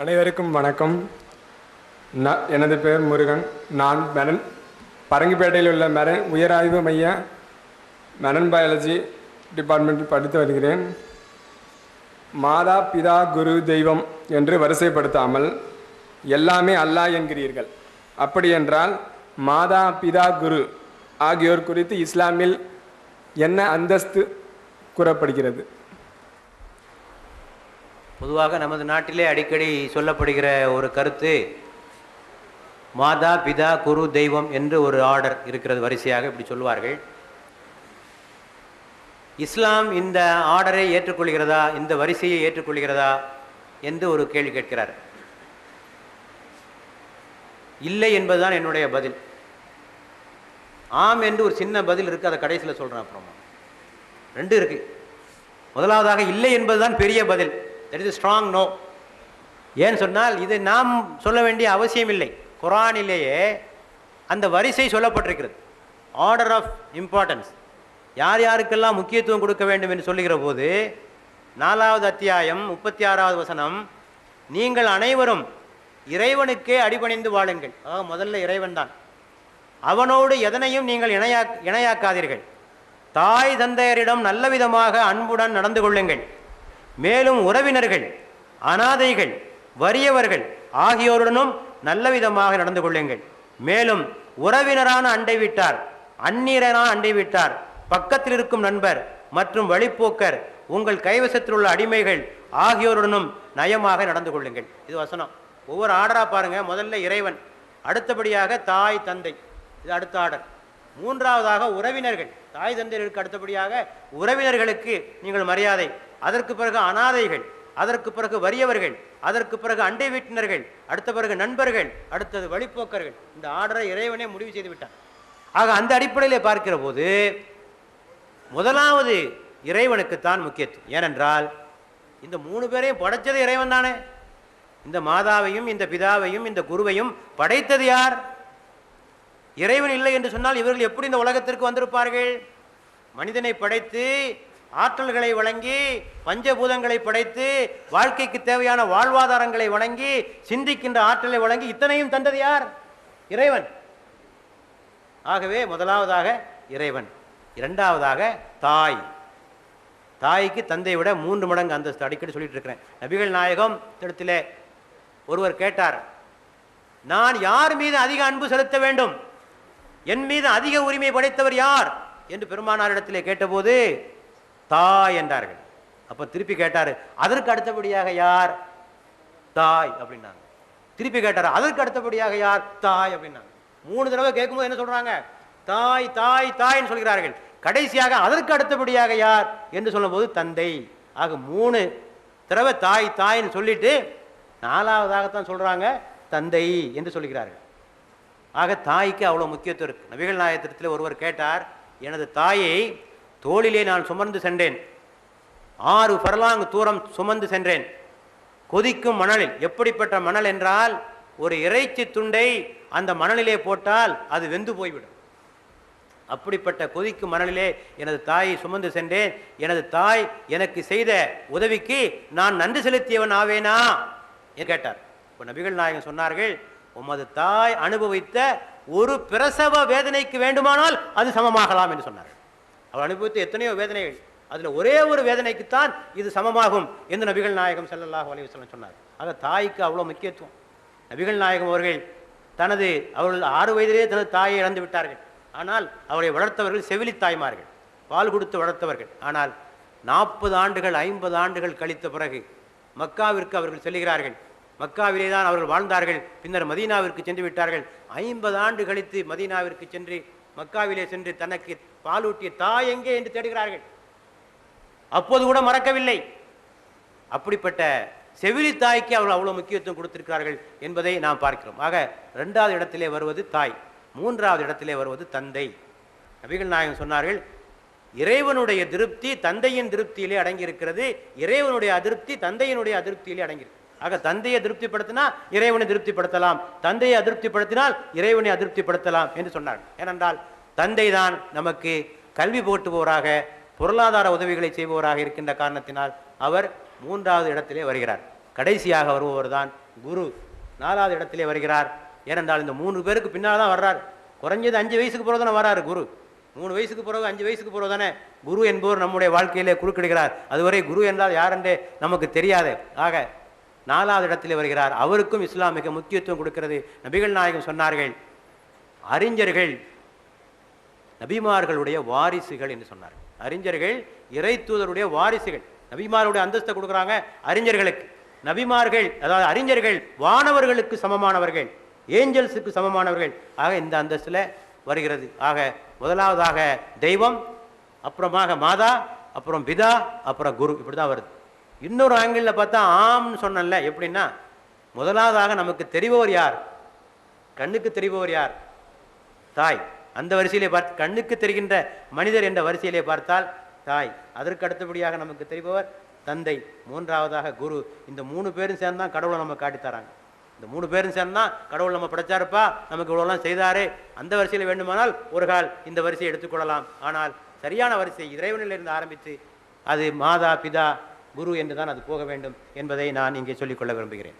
அனைவருக்கும் வணக்கம். நான் எனது பெயர் முருகன். நான் மெரன் பரங்கிப்பேட்டையில் உள்ள மெரன் உயராய்வு மைய மெரன் பயாலஜி டிபார்ட்மெண்ட்டில் படித்து வருகிறேன். மாதா பிதா குரு தெய்வம் என்று வரிசைப்படுத்தாமல் எல்லாமே அல்லாஹ் என்கிறீர்கள். அப்படி என்றால் மாதா பிதா குரு ஆகியோர் குறித்து இஸ்லாமில் என்ன அந்தஸ்து கூறப்படுகிறது? பொதுவாக நமது நாட்டிலே அடிக்கடி சொல்லப்படுகிற ஒரு கருத்து மாதா பிதா குரு தெய்வம் என்று ஒரு ஆர்டர் இருக்கிறது வரிசையாக இப்படி சொல்வார்கள் இஸ்லாம் இந்த ஆர்டரை ஏற்றுக்கொள்கிறதா இந்த வரிசையை ஏற்றுக்கொள்கிறதா என்று ஒரு கேள்வி கேட்கிறார். இல்லை என்பதுதான் என்னுடைய பதில். ஆம் என்று ஒரு சின்ன பதில் இருக்குது அதை கடைசியில் சொல்கிறேன் அப்புறமா. ரெண்டு இருக்குது முதலாவதாக இல்லை என்பதுதான் பெரிய பதில். தட் இஸ் ஸ்ட்ராங் நோ ஏன்னு சொன்னால் இது நாம் சொல்ல வேண்டிய அவசியம் இல்லை. குரானிலேயே அந்த வரிசை சொல்லப்பட்டிருக்கிறது. ஆர்டர் ஆஃப் இம்பார்ட்டன்ஸ் யார் யாருக்கெல்லாம் முக்கியத்துவம் கொடுக்க வேண்டும் என்று சொல்லுகிற போது நாலாவது அத்தியாயம் முப்பத்தி ஆறாவது வசனம் நீங்கள் அனைவரும் இறைவனுக்கே அடிபணிந்து வாழுங்கள். ஆக முதல்ல இறைவன் தான். அவனோடு எதனையும் நீங்கள் இணையா இணையாக்காதீர்கள். தாய் தந்தையரிடம் நல்ல விதமாக அன்புடன் நடந்து கொள்ளுங்கள். மேலும் உறவினர்கள் அனாதைகள் வறியவர்கள் ஆகியோருடனும் நல்ல விதமாக நடந்து கொள்ளுங்கள். மேலும் உறவினரான அண்டை வீட்டார் அந்நீரனான அண்டை வீட்டார் பக்கத்தில் இருக்கும் நண்பர் மற்றும் வழிப்போக்கர் உங்கள் கைவசத்தில் உள்ள அடிமைகள் ஆகியோருடனும் நயமாக நடந்து கொள்ளுங்கள். இது வசனம். ஒவ்வொரு ஆர்டராக பாருங்கள் முதல்ல இறைவன் அடுத்தபடியாக தாய் தந்தை. இது அடுத்த ஆர்டர். மூன்றாவதாக உறவினர்கள். தாய் தந்தையருக்கு அடுத்தபடியாக உறவினர்களுக்கு நீங்கள் மரியாதை. அதற்கு பிறகு அனாதைகள் அதற்கு பிறகு வறியவர்கள் அதற்கு பிறகு அண்டை வீட்டினர்கள் அடுத்த பிறகு நண்பர்கள் அடுத்தது வழிப்போக்கர்கள். இந்த ஆர்டரை இறைவனே முடிவு செய்து விட்டான் ஆக அந்த அடிப்படையில் பார்க்கிற போது முதலாவது இறைவனுக்குத்தான் முக்கியத்துவம். ஏனென்றால் இந்த மூணு பேரையும் படைச்சது இறைவன் தானே. இந்த மாதாவையும் இந்த பிதாவையும் இந்த குருவையும் படைத்தது யார்? இறைவன் இல்லை என்று சொன்னால் இவர்கள் எப்படி இந்த உலகத்திற்கு வந்திருப்பார்கள்? மனிதனை படைத்து ஆற்றல்களை வழங்கி பஞ்சபூதங்களை படைத்து வாழ்க்கைக்கு தேவையான வாழ்வாதாரங்களை வழங்கி சிந்திக்கின்ற ஆற்றலை வழங்கி இத்தனையும் தந்தது யார்? இறைவன். ஆகவே முதலாவதாக இறைவன். இரண்டாவதாக தாய். தாய்க்கு தந்தையை விட மூன்று மடங்கு அந்தஸ்து. அடிக்கடி சொல்லிட்டு இருக்கிறேன் நபிகள் நாயகம் இடத்திலே ஒருவர் கேட்டார் நான் யார் மீது அதிக அன்பு செலுத்த வேண்டும்? என் மீது அதிக உரிமை படைத்தவர் யார்? என்று பெருமானாரிடத்திலே கேட்டபோது தாய் என்றார்கள். அப்ப திருப்பி கேட்டாரு அதற்கு அடுத்தபடியாக யார்? தாய் அப்படின்னாங்க. திருப்பி கேட்டாரு அதற்கு அடுத்தபடியாக யார்? தாய் அப்படின்னாங்க. மூணு தடவை கேட்கும்போது என்ன சொல்றாங்க? தாய் தாய் தாய்ன்னு சொல்கிறார்கள். கடைசியாக அதற்கு அடுத்தபடியாக யார்? என்று சொல்லும்போது தந்தை. ஆக மூணு தடவை தாய் தாய்ன்னு சொல்லிட்டு நாலாவதாகத்தான் சொல்றாங்க தந்தை என்று சொல்லுகிறார்கள் ஆக தாய்க்கு அவ்வளோ முக்கியத்துவம் இருக்கு. நபிகள் நாயத்திரத்தில் ஒருவர் கேட்டார் எனது தாயை தோளிலே நான் சுமந்து சென்றேன். ஆறு பரலாங்கு தூரம் சுமந்து சென்றேன். கொதிக்கும் மணலில் எப்படிப்பட்ட மணல் என்றால் ஒரு இறைச்சி துண்டை அந்த மணலிலே போட்டால் அது வெந்து போய்விடும். அப்படிப்பட்ட கொதிக்கும் மணலிலே எனது தாயை சுமந்து சென்றேன். எனது தாய் எனக்கு செய்த உதவிக்கு நான் நன்றி செலுத்தியவன் ஆவேனா? கேட்டார். இப்போ நபிகள் நாயகன் சொன்னார்கள் உமது தாய் அனுபவித்த ஒரு பிரசவ வேதனைக்கு வேண்டுமானால் அது சமமாகலாம் என்று சொன்னார் அவர் அனுபவித்த எத்தனையோ வேதனைகள். அதில் ஒரே ஒரு வேதனைக்குத்தான் இது சமமாகும் என்று நபிகள் நாயகம் ஸல்லல்லாஹு அலைஹி வஸல்லம் சொன்னார். ஆக தாய்க்கு அவ்வளோ முக்கியத்துவம். நபிகள் நாயகம் அவர்கள் தனது அவர்கள் ஆறு வயதிலே தனது தாயை இழந்து விட்டார்கள். ஆனால் அவரை வளர்த்தவர்கள் செவிலி தாய்மார்கள். பால் கொடுத்து வளர்த்தவர்கள். ஆனால் நாற்பது ஆண்டுகள் ஐம்பது ஆண்டுகள் கழித்த பிறகு மக்காவிற்கு அவர்கள் செல்கிறார்கள். மக்காவிலே தான் அவர்கள் வாழ்ந்தார்கள். பின்னர் மதீனாவிற்கு சென்று விட்டார்கள். ஐம்பது ஆண்டு கழித்து மதீனாவிற்கு சென்று மக்காவிலே சென்று தனக்கு பாலூட்டிய தாய் எங்கே என்று தேடுகிறார்கள். அப்போது கூட மறக்கவில்லை. அப்படிப்பட்ட செவிலி தாய்க்கு அவர்கள் அவ்வளவு முக்கியத்துவம் கொடுத்திருக்கிறார்கள் என்பதை நாம் பார்க்கிறோம். ஆக இரண்டாவது இடத்திலே வருவது தாய் மூன்றாவது இடத்திலே வருவது தந்தை. நபிகள் நாயகம் சொன்னார்கள் இறைவனுடைய திருப்தி தந்தையின் திருப்தியிலே அடங்கியிருக்கிறது இறைவனுடைய அதிருப்தி தந்தையினுடைய அதிருப்தியிலே அடங்கியிருக்கு. ஆக தந்தையை திருப்திப்படுத்தினா இறைவனை திருப்திப்படுத்தலாம். தந்தையை அதிருப்திப்படுத்தினால் இறைவனை அதிருப்திப்படுத்தலாம் என்று சொன்னார். ஏனென்றால் தந்தை தான் நமக்கு கல்வி போட்டுபவராக பொருளாதார உதவிகளை செய்பவராக இருக்கின்ற காரணத்தினால் அவர் மூன்றாவது இடத்திலே வருகிறார். கடைசியாக வருபவர் தான் குரு. நாலாவது இடத்திலே வருகிறார். ஏனென்றால் இந்த மூணு பேருக்கு பின்னால் தான் வர்றார். குறைஞ்சது அஞ்சு வயசுக்கு பிறகு தானே வர்றாரு குரு. மூணு வயசுக்கு பிறகு அஞ்சு வயசுக்கு பிறகு தானே குரு என்பவர் நம்முடைய வாழ்க்கையிலே குறுக்கிடுகிறார். அதுவரை குரு என்றால் யார் என்றே நமக்கு தெரியாது. ஆக நாலாவது இடத்தில் வருகிறார். அவருக்கும் இஸ்லாம் மிக முக்கியத்துவம் கொடுக்கிறது. நபிகள் நாயகம் சொன்னார்கள் அறிஞர்கள் நபிமார்களுடைய வாரிசுகள் என்று சொன்னார்கள். அறிஞர்கள் இறை தூதருடைய வாரிசுகள். நபிமாருடைய அந்தஸ்தை கொடுக்குறாங்க அறிஞர்களுக்கு. நபிமார்கள் அதாவது அறிஞர்கள் வானவர்களுக்கு சமமானவர்கள் ஏஞ்சல்ஸுக்கு சமமானவர்கள். ஆக இந்த அந்தஸ்தில் வருகிறது. ஆக முதலாவதாக தெய்வம் அப்புறமாக மாதா அப்புறம் பிதா அப்புறம் குரு. இப்படி தான் வருது. இன்னொரு ஆங்கிளில் பார்த்தா ஆம்னு சொன்னேன்ல எப்படின்னா முதலாவதாக நமக்கு தெரிபவர் யார்? கண்ணுக்கு தெரிபவர் யார்? தாய். அந்த வரிசையிலே பார்த்து கண்ணுக்கு தெரிகின்ற மனிதர் என்ற வரிசையிலே பார்த்தால் தாய். அதற்கு அடுத்தபடியாக நமக்கு தெரிபவர் தந்தை. மூன்றாவதாக குரு. இந்த மூணு பேரும் சேர்ந்து தான் கடவுளை நம்ம காட்டித்தராங்க இந்த மூணு பேரும் சேர்ந்தால் கடவுள் நம்ம படைச்சாருப்பா நமக்கு இவ்வளோலாம் செய்தாரே அந்த வரிசையில் வேண்டுமானால் ஒரு கால் இந்த வரிசையை எடுத்துக்கொள்ளலாம் ஆனால் சரியான வரிசை இறைவனிலிருந்து ஆரம்பித்து அது மாதா பிதா குரு என்று தான் அது போக வேண்டும் என்பதை நான் இங்கே சொல்லிக்கொள்ள விரும்புகிறேன்.